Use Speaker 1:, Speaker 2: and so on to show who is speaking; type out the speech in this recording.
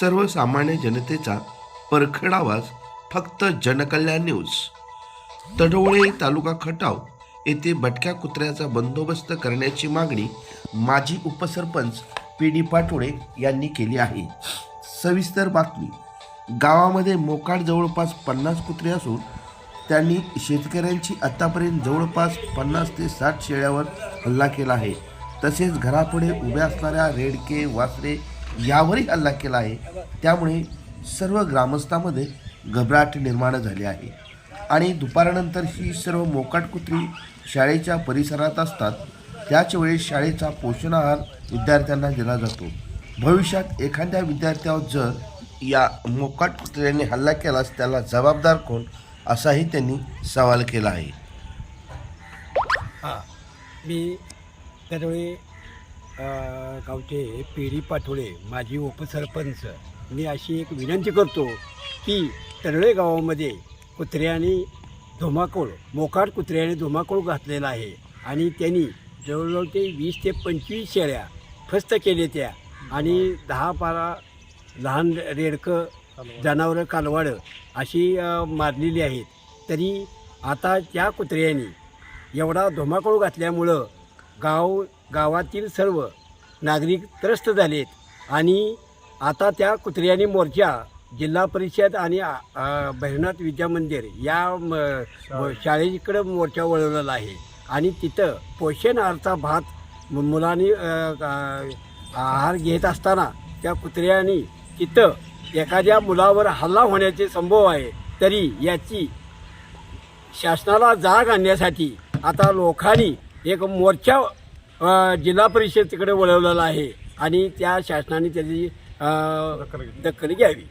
Speaker 1: सर्वसामान्य जनतेचा परखडावाज फक्त जनकल्याण न्यूज. तडवळे तालुका खटाव येथे भटक्या कुत्र्याचा बंदोबस्त करण्याची मागणी माजी उपसरपंच पी डी पाटोळे यांनी केली आहे. सविस्तर बातमी. गावामध्ये मोकाड जवळपास पन्नास कुत्रे असून त्यांनी शेतकऱ्यांची आतापर्यंत जवळपास पन्नास ते साठ शेळ्यावर हल्ला केला आहे. तसेच घरापुढे उभ्या असणाऱ्या रेडके वासरे यावरही हल्ला केला आहे. त्यामुळे सर्व ग्रामस्थांमध्ये घबराट निर्माण झाली आहे. आणि दुपारनंतर ही सर्व मोकाट कुत्री शाळेच्या परिसरात असतात. त्याच शाळेचा पोषण आहार विद्यार्थ्यांना दिला जातो. भविष्यात एखाद्या विद्यार्थ्यावर जर या मोकाट कुत्र्यांनी हल्ला केलास त्याला जबाबदार कोण? असाही त्यांनी सवाल केला आहे.
Speaker 2: हां. मी त्यावेळी गावचे पेढी पाठोळे माजी उपसरपंच. मी अशी एक विनंती करतो की तडळे गावामध्ये कुत्र्याने धुमाकूळ मोकाट कुत्र्याने धुमाकूळ घातलेला आहे आणि त्यांनी जवळजवळ ते वीस ते पंचवीस शेळ्या फस्त केले त्या आणि दहा बारा लहान रेडकं जनावरं कालवाडं अशी मारलेली आहेत. तरी आता त्या कुत्र्याने एवढा धुमाकूळ घातल्यामुळं गाव गावातील सर्व नागरिक त्रस्त झालेत. आणि आता त्या कुत्र्याने मोर्चा जिल्हा परिषद आणि भैरनाथ विद्या मंदिर या म- शाळेकडं मोर्चा वळवलेला आहे. आणि तिथं पोषण आहारचा भात मुलांनी आहार घेत असताना त्या कुत्र्याने तिथं एखाद्या मुलावर हल्ला होण्याचे संभव आहे तरी याची शासनाला जाग आणण्यासाठी आता लोकांनी एक मोर्चा जिल्हा परिषद तिकडे वळवलेला आहे आणि त्या शासनाने त्याची दखल घ्यावी.